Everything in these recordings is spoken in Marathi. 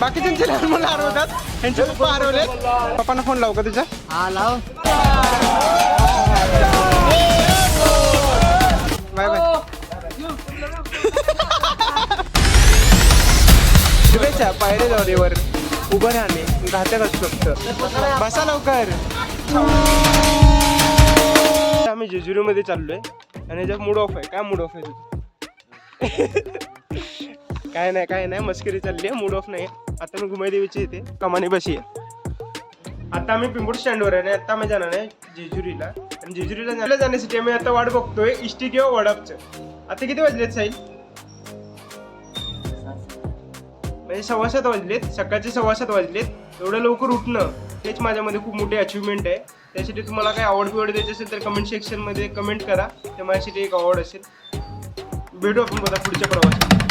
बाकीच्यांचे लहान मुलं हरवतात यांचे पप्पा हरवले. पप्पांना फोन लावू का तुझ्या? हा लाव. Bye bye. शुभेच्छा पायरे दौरेवर उभं राहणे घातक असू शकतं. बसा लवकर. आम्ही जेजुरीमध्ये चाललोय आणि याच्यात मूड ऑफ आहे. काय मूड ऑफ आहे तुझं? काय नाही काय नाही. मस्करी चालली आहे मूड ऑफ नाही. आता मी घुमाईदेवीची येते कमानी बशी आहे. आता आम्ही पिंपूर स्टँडवर आहे आणि आता आम्ही जाणार आहे जेजुरीला. आणि जेजुरीला जायला जाण्यासाठी आम्ही आता वाट बघतोय इष्टी किंवा वडापचं आता किती वाजलेत साईल म्हणजे सव्वा सात वाजलेत. सकाळचे सव्वा सात वाजलेत. एवढं लवकर उठणं हेच माझ्यामध्ये खूप मोठी अचिव्हमेंट आहे. त्यासाठी तुम्हाला काही आवड बिवड द्यायची असेल तर कमेंट सेक्शनमध्ये कमेंट करा. ते माझ्यासाठी एक आवड असेल. भेटू आपण बघा पुढच्या प्रवासात.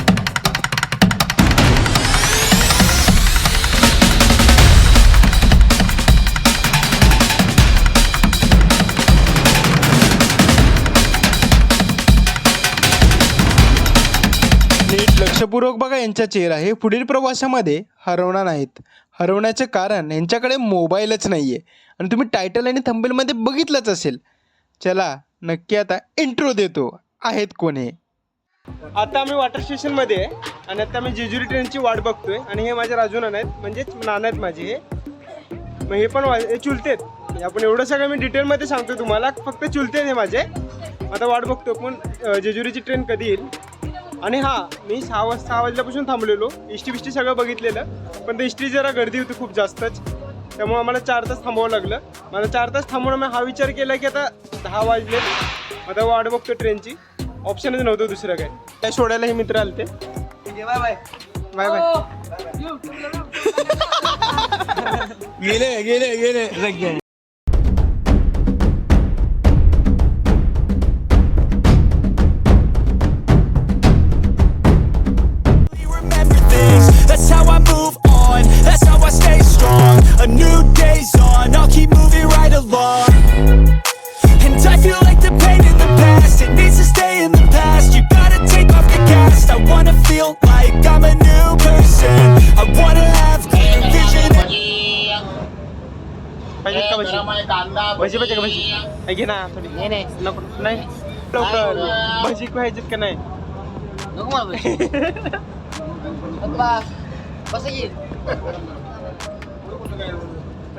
लक्षपूर्वक बघा यांचा चेहरा. हे पुढील प्रवासामध्ये हरवणार नाहीत. हरवण्याचे कारण यांच्याकडे मोबाईलच नाही आहे आणि तुम्ही टायटल आणि थंबेलमध्ये बघितलंच असेल. चला नक्की आता इंट्रो देतो. आहेत कोण? हे आता आम्ही वॉटर स्टेशनमध्ये आहे. आणि आता मी जेजुरी ट्रेनची वाट बघतोय. आणि हे माझे राजू नाना आहेत. म्हणजेच नाना आहेत माझे हे. मग हे पण वा- हे चुलतेत. म्हणजे आपण एवढं सगळं मी डिटेलमध्ये सांगतो तुम्हाला. फक्त चुलते हे माझे. आता वाट बघतो पण अं, जेजुरीची ट्रेन कधी येईल. आणि हा मी सहा वाजता सहा वाजल्यापासून थांबलेलो. इष्टी बिष्टी सगळं बघितलेलं. पण ते इष्टी जरा गर्दी होती खूप जास्तच. त्यामुळे आम्हाला चार तास थांबावं लागलं. मला चार तास थांबवून मी हा विचार केला की आता दहा वाजले. आता वाट बघतो ट्रेनची. ऑप्शनच नव्हतं दुसरं काय. काय सोडायला हे मित्र आलते. Bye bye. Bye bye. गेले गेले गेले. भजी पाहिजे का भजी घे ना थोडी. नको. नाही? लवकर. भजी पाहिजेत का नाही?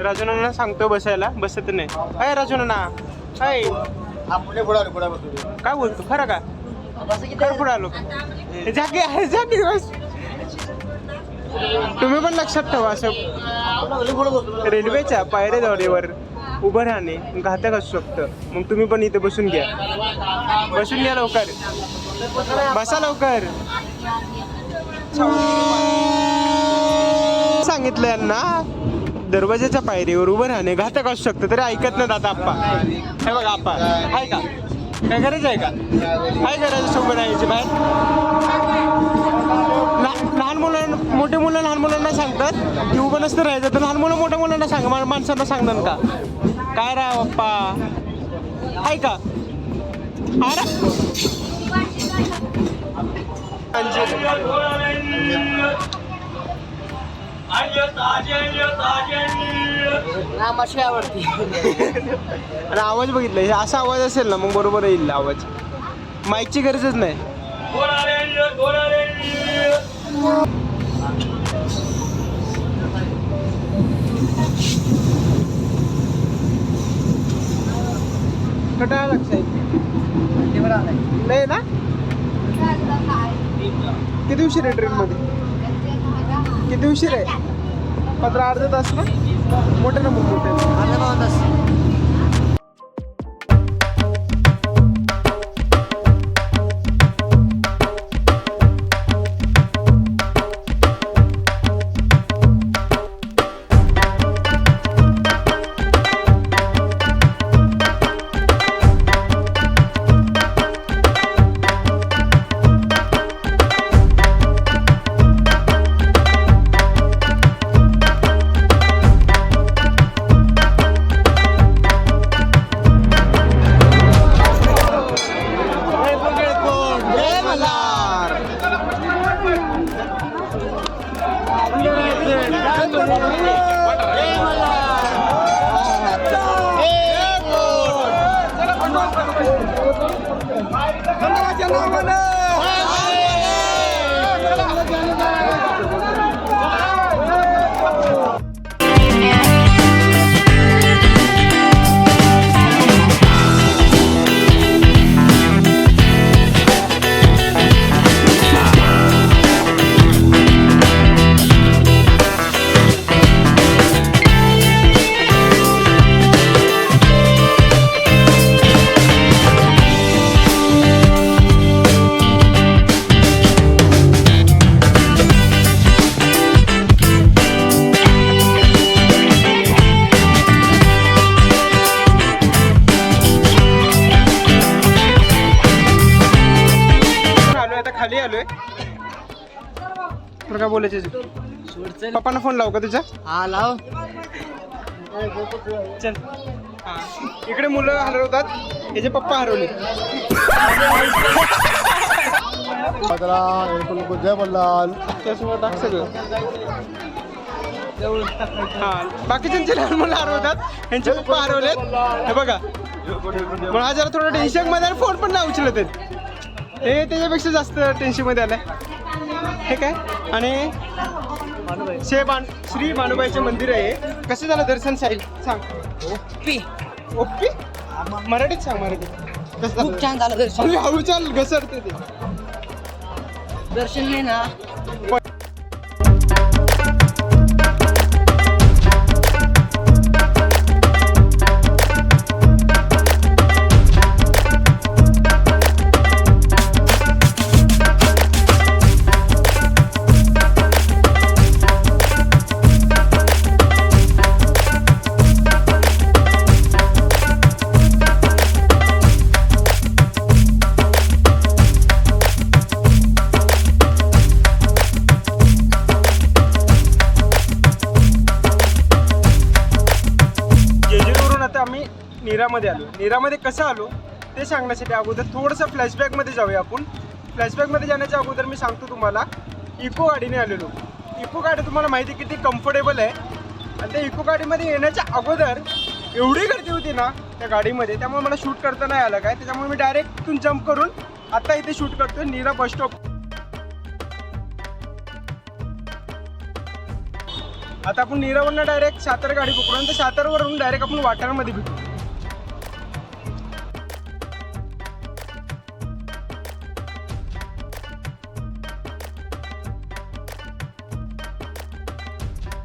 राजू नाना सांगतो बसायला. बसत नाही. काय राजू नाना काय काय बोलतो? खरं का? खरं पुढे आलो. जागे आहे जागे बस. तुम्ही पण लक्षात ठेवा असं रेल्वेच्या पायऱ्या दौऱ्यावर उभं राहणे घातक असू शकतं. मग तुम्ही पण इथे बसून घ्या. बसून घ्या लवकर. बसा लवकर. सांगितलं यांना दरवाजाच्या पायरीवर उभं राहणे घातक असू शकतं. तरी ऐकत नाही आता आप्पा. हे बघा आप्पा आहे का? काय गरज आहे का? काय गरज सोबत उभं राहायची बाहेर? लहान मुलांना मोठे मुलं लहान मुलांना सांगतात की उभं नसतं राहायचं. तर लहान मुलं मोठ्या मुलांना सांग माणसांना सांगणार का? काय रा पप्पा आहे का अरे ना माशी आवडती. आणि आवाज बघितला. हे असा आवाज असेल ना मग बरोबर येईल आवाज. माईकची गरजच नाही. कटाळा लक्षात नाही ना किती उशीर आहे ट्रेनमध्ये किती उशीर आहे पंधरा अर्धा तास ना मोठे ना मग मोठे अर्धा पाऊण तास आलोय काय बोलायचं? पप्पांना फोन लावू का तुझ्या हा लाव. चल. हा. इकडे मुलं हरवतात याचे पप्पा हरवले. जय मल्हार त्यासोबत टाक सगळं. हा. बाकीच्यांचे लहान मुलं हरवतात यांचे पप्पा हरवलेत. हे बघा. पण हा जरा थोडं टेन्शनमध्ये आणि फोन पण नाही उचलत आहेत. हे त्याच्यापेक्षा जास्त टेन्शनमध्ये आलंय. हे काय आणि श्री बाण श्री मानुबाईचे मंदिर आहे कसं झालं दर्शन साहिल? सांग. ओप्पी ओके मराठीत सांग मराठीत. कसं खूप झालं छान झालं दर्शन. हळू चाल घसरते ते. दर्शन नाही ना. आम्ही नीरामध्ये आलो. नीरामध्ये कसं आलो? ते सांगण्यासाठी अगोदर थोडंसं फ्लॅशबॅकमध्ये जाऊया आपण. फ्लॅशबॅकमध्ये जाण्याच्या अगोदर मी सांगतो तुम्हाला इको गाडीने आलेलो. इको गाडी तुम्हाला माहिती आहे किती कम्फर्टेबल आहे? आणि त्या इको गाडीमध्ये येण्याच्या अगोदर एवढी गर्दी होती ना त्या गाडीमध्ये त्यामुळे मला शूट करता नाही आलं काय? त्याच्यामुळे मी डायरेक्ट तिथून जम्प करून आता इथे शूट करतो नीरा बस स्टॉप आता आपण नीरावरनं डायरेक्ट सातारा गाडी पकडून तर सातारावरून डायरेक्ट आपण वाटारमध्ये भेटू.